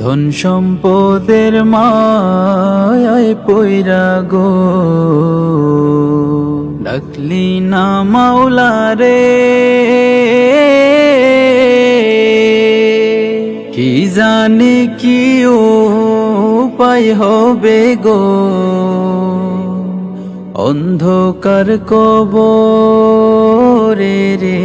ধন সম্পদের মায় পৈরা গো। ডাকলি না মাওলা রে কি জানি কি ও উপায় হবে গো। অন্ধকার কবরে রে।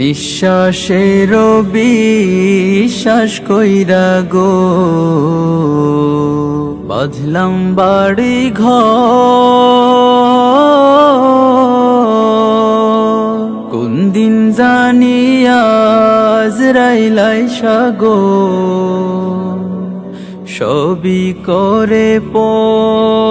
নিঃশ্বাসের বিশ্বাস কইরা গো। বাঁধলাম বাড়ি ঘর। কোন দিন জানি রাইলাই সাগো সবই করে পরে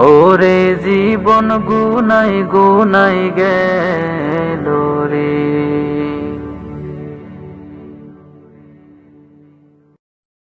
ওরে জীবন গুনাই গুনাই গেল রে।